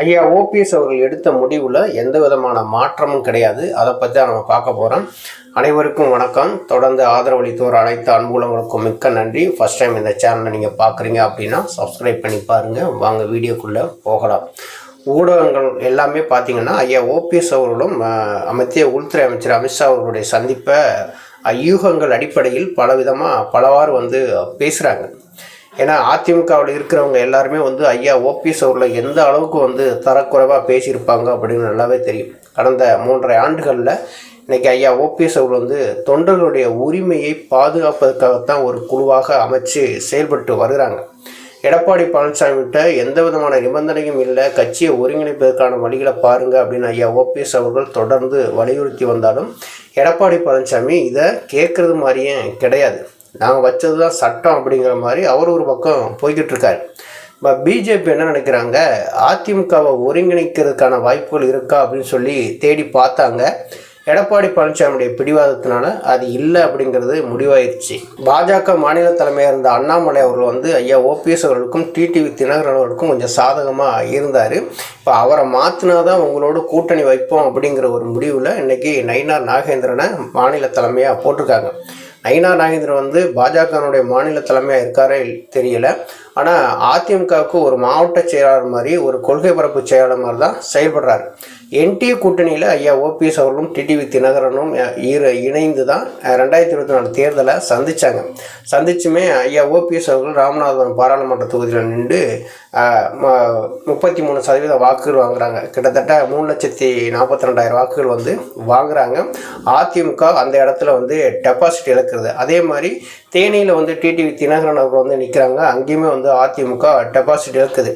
ஐயா ஓபிஎஸ் அவர்கள் எடுத்த முடிவில் எந்த விதமான மாற்றமும் கிடையாது. அதை பற்றி தான் நம்ம பார்க்க போகிறோம் அனைவருக்கும் வணக்கம். தொடர்ந்து ஆதரவளித்தோர் அனைத்து அன்புலங்களுக்கும் மிக்க நன்றி. ஃபஸ்ட் டைம் இந்த சேனலை நீங்கள் பார்க்குறீங்க அப்படின்னா சப்ஸ்கிரைப் பண்ணி பாருங்கள் வாங்க வீடியோக்குள்ளே போகலாம். ஊடகங்கள் எல்லாமே பார்த்தீங்கன்னா ஐயா ஓபிஎஸ் அவர்களும் அமைத்திய உள்துறை அமைச்சர் அமித்ஷா அவர்களுடைய சந்திப்பை யூகங்கள் அடிப்படையில் பலவிதமாக பலவாறு வந்து பேசுகிறாங்க ஏன்னா அதிமுகவில் இருக்கிறவங்க எல்லாருமே வந்து ஐயா ஓபிஎஸ் அவரில் எந்த அளவுக்கு வந்து தரக்குறைவாக பேசியிருப்பாங்க? அப்படின்னு நல்லாவே தெரியும். கடந்த மூன்றரை ஆண்டுகளில் இன்றைக்கி ஐயா ஓபிஎஸ் அவர்கள் வந்து தொண்டர்களுடைய உரிமையை பாதுகாப்பதற்காகத்தான் ஒரு குழுவாக அமைச்சு செயல்பட்டு வருகிறாங்க. எடப்பாடி பழனிசாமிகிட்ட எந்த விதமான நிபந்தனையும் இல்லை. கட்சியை ஒருங்கிணைப்பதற்கான வழிகளை பாருங்க அப்படின்னு ஐயா ஓபிஎஸ் அவர்கள் தொடர்ந்து வலியுறுத்தி வந்தாலும் எடப்பாடி பழனிசாமி இதை கேட்குறது மாதிரியே கிடையாது. நாங்கள் வச்சது தான் சட்டம் அப்படிங்கிற மாதிரி அவர் ஒரு பக்கம் போய்கிட்டு இருக்கார் இப்போ பிஜேபி என்ன நினைக்கிறாங்க? அதிமுகவை ஒருங்கிணைக்கிறதுக்கான வாய்ப்புகள் இருக்கா அப்படின்னு சொல்லி தேடி பார்த்தாங்க. எடப்பாடி பழனிசாமியுடைய பிடிவாதத்தினால அது இல்லை அப்படிங்கிறது முடிவாயிருச்சு. பாஜக மாநில தலைமையாக இருந்த அண்ணாமலை அவர்கள் வந்து ஐயா ஓபிஎஸ் அவர்களுக்கும் டிடிவி தினகரன் அவர்களுக்கும் கொஞ்சம் சாதகமாக இருந்தார். இப்போ அவரை மாற்றினா தான் உங்களோட கூட்டணி வைப்போம் அப்படிங்கிற ஒரு முடிவில் இன்றைக்கி நயினார் நாகேந்திரனை மாநில தலைமையாக போட்டிருக்காங்க. நயினா நாகேந்திரன் வந்து பாஜகனுடைய மாநில தலைமையாக இருக்காரே தெரியல. ஆனால் அதிமுகவுக்கு ஒரு மாவட்ட செயலாளர் மாதிரி ஒரு கொள்கை பரப்பு செயலாளர் மாதிரி தான் செயல்படுறாரு. என்டிஏ கூட்டணியில் ஐயா ஓபிஎஸ் அவர்களும் டிடிவி தினகரனும் இரு இணைந்து தான் ரெண்டாயிரத்தி இருபத்தி நாலு தேர்தலை சந்தித்தாங்க சந்திச்சுமே ஐயா ஓபிஎஸ் அவர்கள் ராமநாதபுரம் பாராளுமன்ற தொகுதியில் நின்று முப்பத்தி மூணு சதவீத வாக்குகள் வாங்குறாங்க. கிட்டத்தட்ட மூணு லட்சத்தி நாற்பத்தி ரெண்டாயிரம் வாக்குகள் வந்து வாங்குறாங்க. அதிமுக அந்த இடத்துல வந்து டெபாசிட் இழக்கிறது. அதே மாதிரி தேனியில் வந்து டிடிவி தினகரன் அவர்கள் வந்து நிற்கிறாங்க அங்கேயுமே வந்து அதிமுக டெபாசிட் இழக்குது.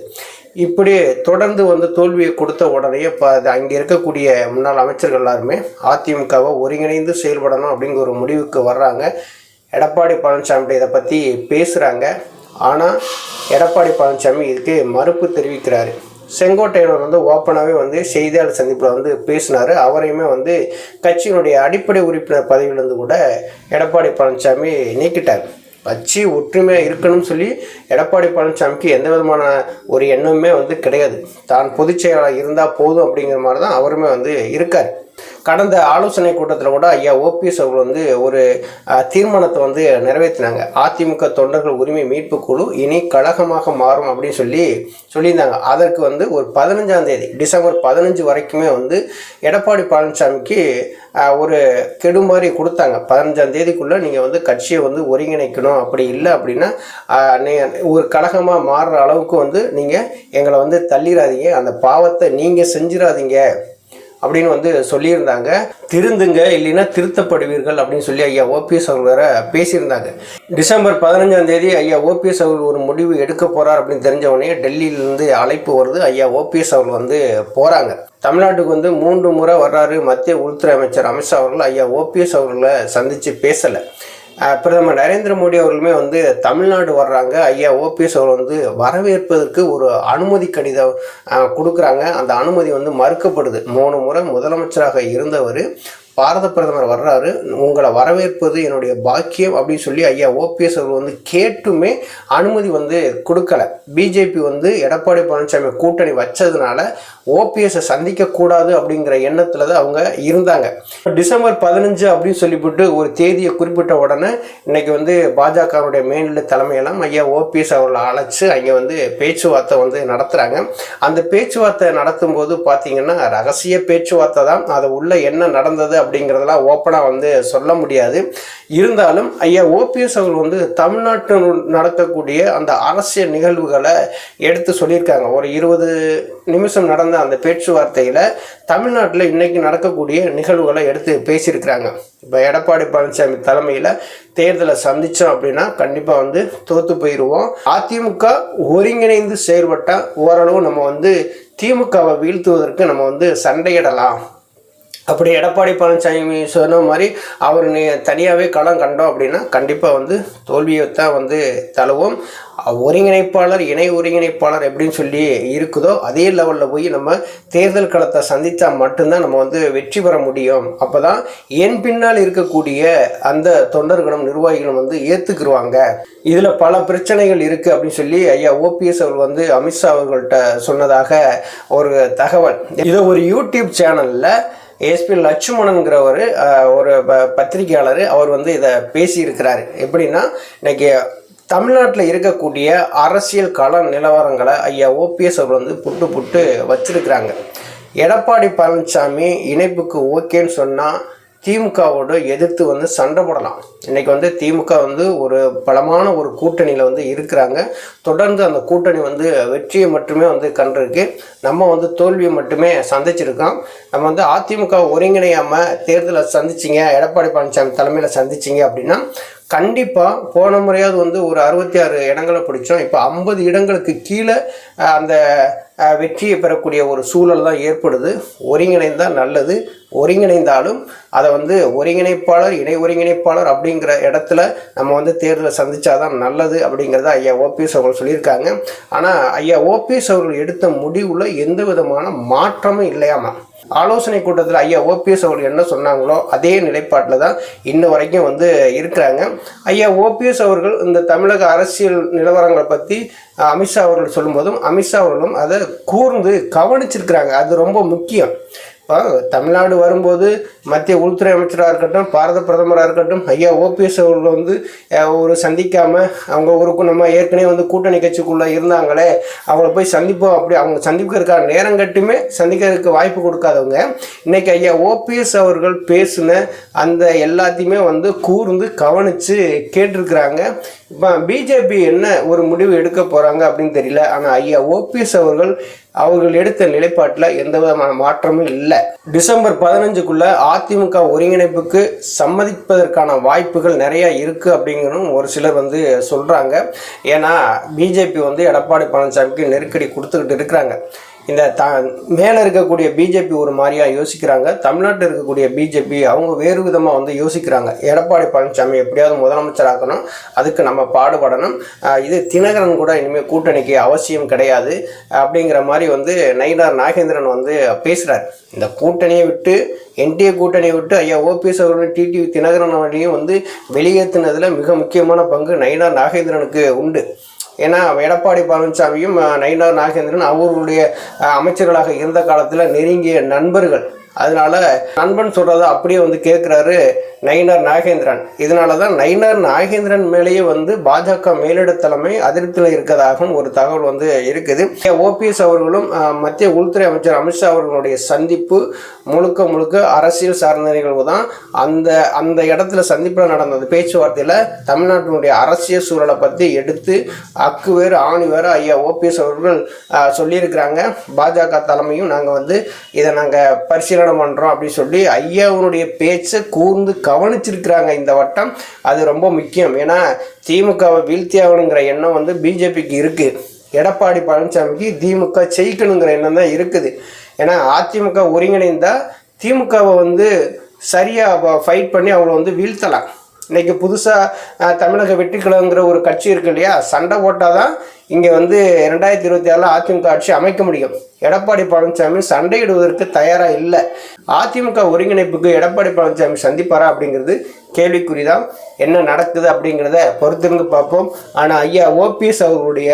இப்படி தொடர்ந்து வந்து தோல்வியை கொடுத்த உடனே இப்போ அது அங்கே இருக்கக்கூடிய முன்னாள் அமைச்சர்கள் எல்லாருமே அதிமுகவை ஒருங்கிணைந்து செயல்படணும் அப்படிங்கிற ஒரு முடிவுக்கு வர்றாங்க. எடப்பாடி பழனிசாமி இதை பற்றி பேசுகிறாங்க ஆனால் எடப்பாடி பழனிசாமி இதுக்கு மறுப்பு தெரிவிக்கிறாரு. செங்கோட்டையனர் வந்து ஓப்பனாகவே வந்து செய்தியாளர் சந்திப்பில் வந்து பேசினார். அவரையுமே வந்து கட்சியினுடைய அடிப்படை உறுப்பினர் பதவியிலிருந்து கூட எடப்பாடி பழனிசாமி நீக்கிட்டார். கட்சி ஒற்றுமையாக இருக்கணும்னு சொல்லி எடப்பாடி பழனிசாமிக்கு எந்த விதமான ஒரு எண்ணமுமே வந்து கிடையாது. தான் பொதுச் செயலாளர் இருந்தால் போதும் அப்படிங்கிற மாதிரி தான் அவருமே வந்து இருக்கார். கடந்த ஆலோசனை கூட்டத்தில் கூட ஐயா ஓபிஎஸ் அவர்கள் வந்து ஒரு தீர்மானத்தை வந்து நிறைவேற்றினாங்க. அதிமுக தொண்டர்கள் உரிமை மீட்பு குழு இனி கழகமாக மாறும் அப்படின்னு சொல்லி சொல்லியிருந்தாங்க. அதற்கு வந்து ஒரு பதினஞ்சாம் தேதி டிசம்பர் பதினஞ்சு வரைக்குமே வந்து எடப்பாடி பழனிசாமிக்கு ஒரு கெடு மாதிரி கொடுத்தாங்க. பதினஞ்சாம் தேதிக்குள்ளே நீங்கள் வந்து கட்சியை வந்து ஒருங்கிணைக்கணும். அப்படி இல்லை அப்படின்னா நீ- ஒரு கழகமாக மாறுற அளவுக்கு வந்து நீங்கள் எங்களை வந்து தள்ளிடாதீங்க அந்த பாவத்தை நீங்கள் செஞ்சிடாதீங்க. அப்படின்னு வந்து சொல்லியிருந்தாங்க. திருந்துங்க இல்லைன்னா திருத்தப்படுவீர்கள் அப்படின்னு சொல்லி ஐயா ஓபிஎஸ் அவர்கள் வேற பேசியிருந்தாங்க. டிசம்பர் பதினஞ்சாம் தேதி ஐயா ஓபிஎஸ் அவர்கள் ஒரு முடிவு எடுக்க போகிறார் அப்படின்னு தெரிஞ்ச உடனே டெல்லியிலிருந்து அழைப்பு வருது. ஐயா ஓபிஎஸ் அவர்கள் வந்து போகிறாங்க தமிழ்நாட்டுக்கு வந்து மூன்று முறை வர்றாரு மத்திய உள்துறை அமைச்சர் அமித்ஷா அவர்கள். ஐயா ஓபிஎஸ் அவர்களை சந்தித்து பேசலை. பிரதமர் நரேந்திர மோடி அவர்களுமே வந்து தமிழ்நாடு வர்றாங்க. ஐயா ஓபிஎஸ் அவர் வந்து வரவேற்பதற்கு ஒரு அனுமதி கடிதம் கொடுக்குறாங்க. அந்த அனுமதி வந்து மறுக்கப்படுது. மூணு முறை முதலமைச்சராக இருந்தவர் பாரத பிரதமர் வர்றாரு. உங்களை வரவேற்பது என்னுடைய பாக்கியம் அப்படின்னு சொல்லி ஐயா ஓபிஎஸ் அவர் வந்து கேட்டுமே அனுமதி வந்து கொடுக்கல. பிஜேபி வந்து எடப்பாடி பழனிசாமி கூட்டணி வச்சதுனால ஓபிஎஸ்ஸை சந்திக்கக்கூடாது அப்படிங்கிற எண்ணத்தில் தான் அவங்க இருந்தாங்க. டிசம்பர் பதினஞ்சு அப்படின்னு சொல்லிவிட்டு ஒரு தேதியை குறிப்பிட்ட உடனே இன்னைக்கு வந்து பாஜகவுடைய மேல்நிலை தலைமையெல்லாம் ஐயா ஓபிஎஸ் அவர்களை அழைச்சி அங்கே வந்து பேச்சுவார்த்தை வந்து நடத்துகிறாங்க அந்த பேச்சுவார்த்தை நடத்தும் போது பார்த்தீங்கன்னா ரகசிய பேச்சுவார்த்தை தான். அது உள்ள என்ன நடந்தது அப்படிங்கிறதெல்லாம் ஓப்பனாக வந்து சொல்ல முடியாது. இருந்தாலும் ஐயா ஓபிஎஸ் அவர்கள் வந்து தமிழ்நாட்டில் நடக்கக்கூடிய அந்த அரசியல் நிகழ்வுகளை எடுத்து சொல்லியிருக்காங்க. ஒரு இருபது நிமிஷம் நடந்த அந்த பேச்சுவார்த்தையில் தமிழ்நாட்டில் இன்னைக்கு நடக்கக்கூடிய நிகழ்வுகளை எடுத்து பேசியிருக்கிறாங்க. இப்போ எடப்பாடி பழனிசாமி தலைமையில் தேர்தலை சந்தித்தோம் அப்படின்னா கண்டிப்பாக வந்து தோற்று போயிடுவோம் அதிமுக ஒருங்கிணைந்து செயல்பட்டால் ஓரளவு நம்ம வந்து திமுகவை வீழ்த்துவதற்கு நம்ம வந்து சண்டையிடலாம். அப்படி எடப்பாடி பழனிசாமி சொன்ன மாதிரி அவர் நீ தனியாகவே களம் கண்டோம் அப்படின்னா கண்டிப்பாக வந்து தோல்வியை தான் வந்து தழுவோம். ஒருங்கிணைப்பாளர் இணை ஒருங்கிணைப்பாளர் எப்படின்னு சொல்லி இருக்குதோ அதே லெவலில் போய் நம்ம தேர்தல் களத்தை சந்தித்தா மட்டும்தான் நம்ம வந்து வெற்றி பெற முடியும். அப்போ தான் என் பின்னால் இருக்கக்கூடிய அந்த தொண்டர்களும் நிர்வாகிகளும் வந்து ஏற்றுக்குருவாங்க இதில் பல பிரச்சனைகள் இருக்குது அப்படின்னு சொல்லி ஐயா ஓபிஎஸ் அவர்கள் வந்து அமித்ஷா அவர்கள்ட்ட சொன்னதாக ஒரு தகவல். இதை ஒரு யூடியூப் சேனலில் எஸ்பி லட்சுமணன்கிறவர் ஒரு ப- பத்திரிகையாளர் அவர் வந்து இதை பேசியிருக்கிறாரு. எப்படின்னா இன்னைக்கு தமிழ்நாட்டில் இருக்கக்கூடிய அரசியல் கள நிலவரங்களை ஐயா ஓபிஎஸ் அவர் வந்து புட்டு புட்டு வச்சிருக்கிறாங்க. எடப்பாடி பழனிசாமி இணைப்புக்கு ஓகேன்னு சொன்னால் திமுகவோட எதிர்த்து வந்து சண்டை போடலாம். இன்றைக்கி வந்து திமுக வந்து ஒரு பலமான ஒரு கூட்டணியில் வந்து இருக்கிறாங்க. தொடர்ந்து அந்த கூட்டணி வந்து வெற்றியை மட்டுமே வந்து கண்டிருக்கு. நம்ம வந்து தோல்வியை மட்டுமே சந்திச்சிருக்கோம். நம்ம வந்து அதிமுக ஒருங்கிணையாமல் தேர்தலை சந்திச்சிங்க. எடப்பாடி பழனிசாமி தலைமையில் சந்திச்சிங்க அப்படின்னா கண்டிப்பாக போன முறையாவது வந்து ஒரு அறுபத்தி ஆறு இடங்களை பிடிச்சோம். இப்போ ஐம்பது இடங்களுக்கு கீழே அந்த வெற்றியை பெறக்கூடிய ஒரு சூழல் தான் ஏற்படுது. ஒருங்கிணைந்தால் நல்லது. ஒருங்கிணைந்தாலும் அதை வந்து ஒருங்கிணைப்பாளர் இணை ஒருங்கிணைப்பாளர் அப்படிங்கிற இடத்துல நம்ம வந்து தேர்தலை சந்திச்சாதான் நல்லது அப்படிங்கிறத ஐயா ஓபிஎஸ் அவர்கள் சொல்லியிருக்காங்க. ஆனால் ஐயா ஓபிஎஸ் அவர்கள் எடுத்த முடிவில் எந்த விதமான மாற்றமும் இல்லையாமா? ஆலோசனை கூட்டத்தில் ஐயா ஓபிஎஸ் அவர்கள் என்ன சொன்னாங்களோ அதே நிலைப்பாட்டில் தான் இன்ன வரைக்கும் வந்து இருக்கிறாங்க. ஐயா ஓபிஎஸ் அவர்கள் இந்த தமிழக அரசியல் நிலவரங்களை பற்றி அமித்ஷா அவர்கள் சொல்லும்போதும் அமித்ஷா அவர்களும் அதை கூர்ந்து கவனிச்சிருக்கிறாங்க. அது ரொம்ப முக்கியம். இப்போ தமிழ்நாடு வரும்போது மத்திய உள்துறை அமைச்சராக இருக்கட்டும் பாரத பிரதமராக இருக்கட்டும் ஐயா ஓபிஎஸ் அவர்கள் வந்து ஒரு சந்திக்காமல் அவங்க ஒரு நம்ம ஏற்கனவே வந்து கூட்டணி கட்சிக்குள்ளே இருந்தாங்களே அவங்கள போய் சந்திப்போம். அப்படி அவங்க சந்திக்கிறதுக்கான நேரம் கட்டுமே சந்திக்கிறதுக்கு வாய்ப்பு கொடுக்காதவங்க. இன்னைக்கு ஐயா ஓபிஎஸ் அவர்கள் பேசின அந்த எல்லாத்தையுமே வந்து கூர்ந்து கவனித்து கேட்டிருக்கிறாங்க. இப்போ பிஜேபி என்ன ஒரு முடிவு எடுக்க போகிறாங்க அப்படின்னு தெரியல. ஆனால் ஐயா ஓபிஎஸ் அவர்கள் அவர்கள் எடுத்த நிலைப்பாட்டில் எந்த விதமான மாற்றமும் இல்லை. டிசம்பர் பதினஞ்சுக்குள்ள அதிமுக ஒருங்கிணைப்புக்கு சம்மதிப்பதற்கான வாய்ப்புகள் நிறைய இருக்கு அப்படிங்கிறதும் ஒரு சிலர் வந்து சொல்றாங்க. ஏன்னா பிஜேபி வந்து எடப்பாடி பழனிசாமிக்கு நெருக்கடி கொடுத்துக்கிட்டு இருக்கிறாங்க. இந்த த மேலே இருக்கக்கூடிய பிஜேபி ஒரு மாதிரியா யோசிக்கிறாங்க. தமிழ்நாட்டில் இருக்கக்கூடிய பிஜேபி அவங்க வேறு விதமாக வந்து யோசிக்கிறாங்க. எடப்பாடி பழனிசாமி எப்படியாவது முதலமைச்சராக்கணும். அதுக்கு நம்ம பாடுபடணும். இது தினகரன் கூட இனிமேல் கூட்டணிக்கு அவசியம் கிடையாது. அப்படிங்கிற மாதிரி வந்து நயினார் நாகேந்திரன் வந்து பேசுகிறார் இந்த கூட்டணியை விட்டு என்டிஏ கூட்டணியை விட்டு ஐயா ஓபிஎஸ் அவர்களும் டிடிவி தினகரன் அவர்களையும் வந்து வெளியேற்றினதில் மிக முக்கியமான பங்கு நயினார் நாகேந்திரனுக்கு உண்டு. ஏன்னா எடப்பாடி பழனிசாமியும் நயினார் நாகேந்திரன் அவர்களுடைய அமைச்சர்களாக இருந்த காலத்தில் நெருங்கிய நண்பர்கள். அதனால நண்பன் சொல்கிறத அப்படியே வந்து கேட்குறாரு நயினார் நாகேந்திரன். இதனால தான் நயினார் நாகேந்திரன் மேலேயே வந்து பாஜக மேலிட தலைமை அதிருப்தியில் இருக்கதாகவும் ஒரு தகவல் வந்து இருக்குது. ஓபிஎஸ் அவர்களும் மத்திய உள்துறை அமைச்சர் அமித்ஷா அவர்களுடைய சந்திப்பு முழுக்க முழுக்க அரசியல் சார்ந்த நிகழ்வு தான் அந்த அந்த இடத்துல சந்திப்பில் நடந்த பேச்சுவார்த்தையில் தமிழ்நாட்டினுடைய அரசியல் சூழலை பற்றி எடுத்து அக்கு வேறு ஆணி வேறு ஐயா ஓபிஎஸ் அவர்கள் சொல்லியிருக்கிறாங்க. பாஜக தலைமையும் நாங்கள் வந்து இதை நாங்கள் பரிசீலனை பண்ணுறோம் அப்படின்னு சொல்லி ஐயாவுடைய பேச்சை கூர்ந்து கவனிச்சிருக்கிறாங்க இந்த வட்டம். அது ரொம்ப முக்கியம். ஏன்னா திமுகவை வீழ்த்தி ஆகணுங்கிற எண்ணம் வந்து பிஜேபிக்கு இருக்குது எடப்பாடி பழனிசாமிக்கு திமுக ஜெயிக்கணுங்கிற எண்ணம் தான் இருக்குது. ஏன்னா அதிமுக ஒருங்கிணைந்தால் திமுகவை வந்து சரியாக ஃபைட் பண்ணி அவங்கள வந்து வீழ்த்தலாம். இன்னைக்கு புதுசாக தமிழக வெற்றிக்கலங்கிற ஒரு கட்சி இருக்கு இல்லையா? சண்டை போட்டால் தான் இங்கே வந்து ரெண்டாயிரத்தி இருபத்தி ஆறில் அதிமுக ஆட்சி அமைக்க முடியும். எடப்பாடி பழனிசாமி சண்டையிடுவதற்கு தயாராக இல்லை. அதிமுக ஒருங்கிணைப்புக்கு எடப்பாடி பழனிசாமி சந்திப்பாரா அப்படிங்கிறது கேள்விக்குறி தான் என்ன நடக்குது அப்படிங்கிறத பொறுத்திருந்து பார்ப்போம். ஆனால் ஐயா ஓபிஎஸ் அவர்களுடைய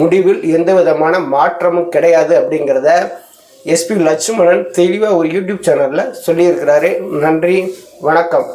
முடிவில் எந்த விதமான மாற்றமும் கிடையாது அப்படிங்கிறத எஸ்பி லட்சுமணன் தெளிவாக ஒரு யூடியூப் சேனலில் சொல்லியிருக்கிறாரு. நன்றி வணக்கம்.